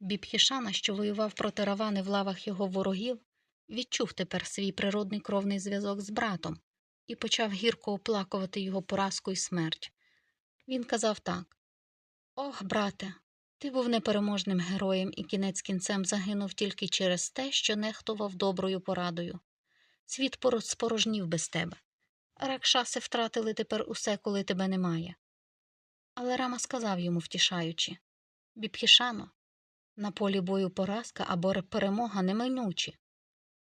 Бібхішана, що воював проти Равани в лавах його ворогів, відчув тепер свій природний кровний зв'язок з братом і почав гірко оплакувати його поразку і смерть. Він казав так Ох, брате, ти був непереможним героєм і кінець кінцем загинув тільки через те, що нехтував доброю порадою. Світ поро- спорожнів без тебе. Ракшаси втратили тепер усе, коли тебе немає. Але Рама сказав йому, втішаючи Бібхішано, на полі бою поразка або перемога неминучі.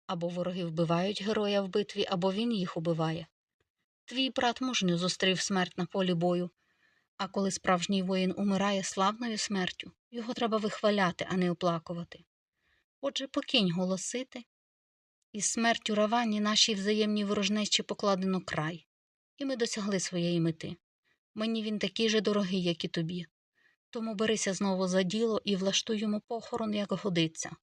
Або вороги вбивають героя в битві, або він їх убиває. Твій брат мужньо зустрів смерть на полі бою, а коли справжній воїн умирає славною смертю, його треба вихваляти, а не оплакувати. Отже, покинь голосити, із смертю Равані нашій взаємній ворожнечі покладено край, і ми досягли своєї мети. Мені він такий же дорогий, як і тобі. Тому берися знову за діло і влаштуй йому похорон, як годиться.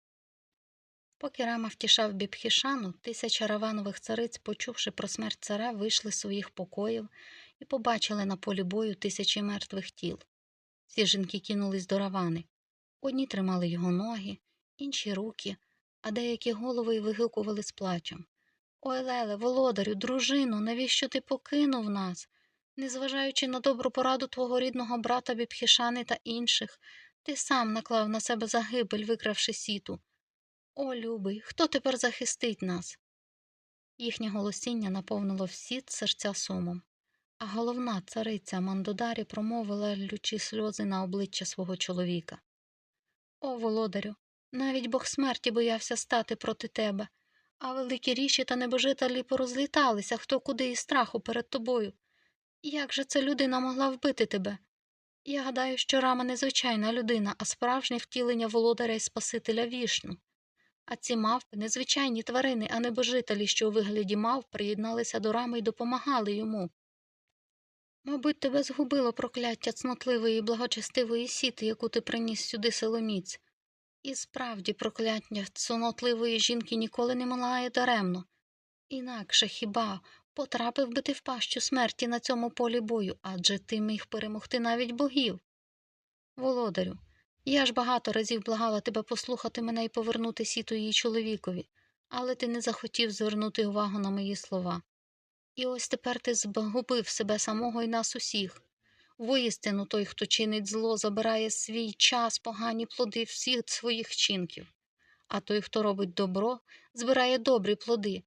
Поки Рама втішав Бібхішану, тисяча раванових цариць, почувши про смерть царя, вийшли з своїх покоїв і побачили на полі бою тисячі мертвих тіл. Всі жінки кинулись до равани. Одні тримали його ноги, інші руки, а деякі голови й вигукували з плачем. Ой, Леле, володарю, дружину, навіщо ти покинув нас? Незважаючи на добру пораду твого рідного брата Бібхішани та інших, ти сам наклав на себе загибель, викравши сіту. О, любий, хто тепер захистить нас? Їхнє голосіння наповнило всі серця сумом, а головна цариця Мандодарі промовила лючі сльози на обличчя свого чоловіка. О, володарю, навіть бог смерті боявся стати проти тебе, а великі ріші та небожителі порозліталися хто куди із страху перед тобою. Як же ця людина могла вбити тебе? Я гадаю, що рама незвичайна людина, а справжнє втілення володаря і Спасителя вішну. А ці мавпи незвичайні тварини, а небожителі, що у вигляді мавп приєдналися до рами і допомагали йому. Мабуть, тебе згубило прокляття цнотливої і благочестивої сіти, яку ти приніс сюди силоміць. І справді прокляття цнотливої жінки ніколи не малає даремно. Інакше хіба потрапив би ти в пащу смерті на цьому полі бою, адже ти міг перемогти навіть богів. Володарю, я ж багато разів благала тебе послухати мене і повернути сіту її чоловікові, але ти не захотів звернути увагу на мої слова. І ось тепер ти згубив себе самого і нас усіх. Воістину той, хто чинить зло, забирає свій час, погані плоди всіх своїх чинків, а той, хто робить добро, збирає добрі плоди.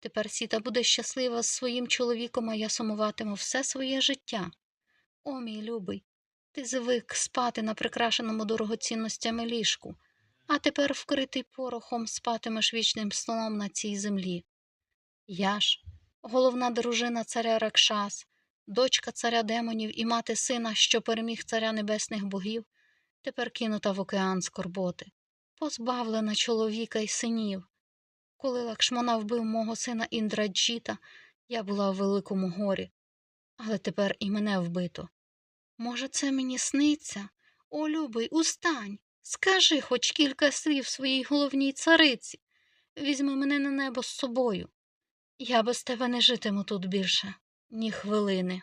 Тепер сіта буде щаслива з своїм чоловіком, а я сумуватиму все своє життя. О, мій любий, ти звик спати на прикрашеному дорогоцінностями ліжку, а тепер вкритий порохом спатимеш вічним сном на цій землі. Я ж, головна дружина царя Ракшас, дочка царя демонів і мати сина, що переміг царя небесних богів, тепер кинута в океан скорботи, позбавлена чоловіка й синів. Коли Лакшмана вбив мого сина Індраджіта, я була в великому горі, але тепер і мене вбито. Може, це мені сниться? О, любий, устань, скажи хоч кілька слів своїй головній цариці. Візьми мене на небо з собою. Я без тебе не житиму тут більше, ні хвилини.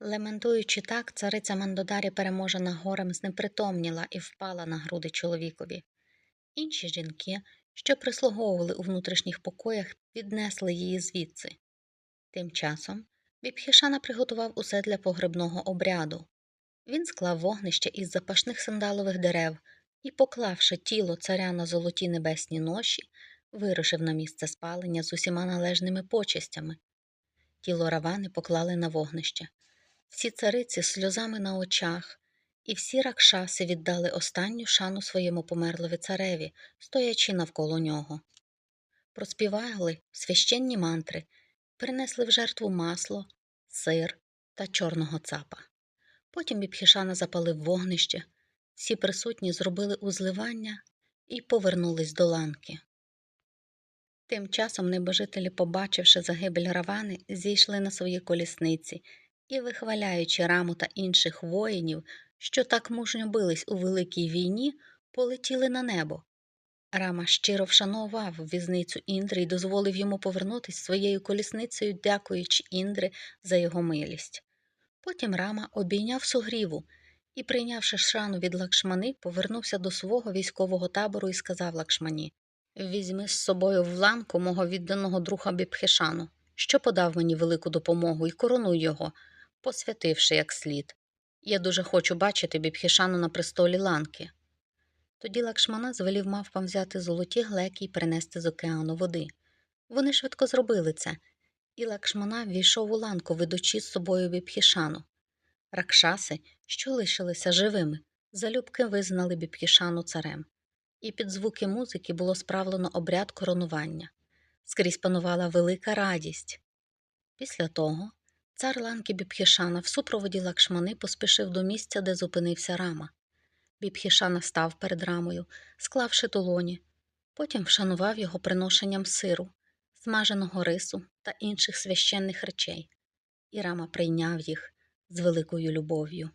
Лементуючи так, цариця Мандодарі, переможена горем, знепритомніла і впала на груди чоловікові. Інші жінки, що прислуговували у внутрішніх покоях, віднесли її звідси. Тим часом Бібхішана приготував усе для погребного обряду. Він склав вогнище із запашних сандалових дерев і, поклавши тіло царя на золоті небесні ноші, вирушив на місце спалення з усіма належними почестями. Тіло равани поклали на вогнище. Всі цариці сльозами на очах, і всі ракшаси віддали останню шану своєму померлові цареві, стоячи навколо нього. Проспівали священні мантри, принесли в жертву масло, сир та чорного цапа. Потім Бібхішана запалив вогнище, всі присутні зробили узливання і повернулись до ланки. Тим часом небожителі, побачивши загибель Равани, зійшли на свої колісниці і, вихваляючи раму та інших воїнів, що так мужньо бились у великій війні, полетіли на небо. Рама щиро вшанував візницю Індри і дозволив йому повернутись своєю колісницею, дякуючи Індри за його милість. Потім Рама обійняв сугріву і, прийнявши шану від лакшмани, повернувся до свого військового табору і сказав лакшмані Візьми з собою в ланку мого відданого друга Бібхешану, що подав мені велику допомогу, і коронуй його, посвятивши як слід. Я дуже хочу бачити Бібхешану на престолі ланки. Тоді Лакшмана звелів мавпам взяти золоті глеки і принести з океану води. Вони швидко зробили це, і Лакшмана ввійшов у ланку, ведучи з собою Бібхішану. Ракшаси, що лишилися живими, залюбки визнали Бібхішану царем, і під звуки музики було справлено обряд коронування. Скрізь панувала велика радість. Після того цар ланки Бібхішана в супроводі Лакшмани поспішив до місця, де зупинився рама. Бібхішана став перед рамою, склавши долоні, потім вшанував його приношенням сиру, смаженого рису та інших священних речей, і рама прийняв їх з великою любов'ю.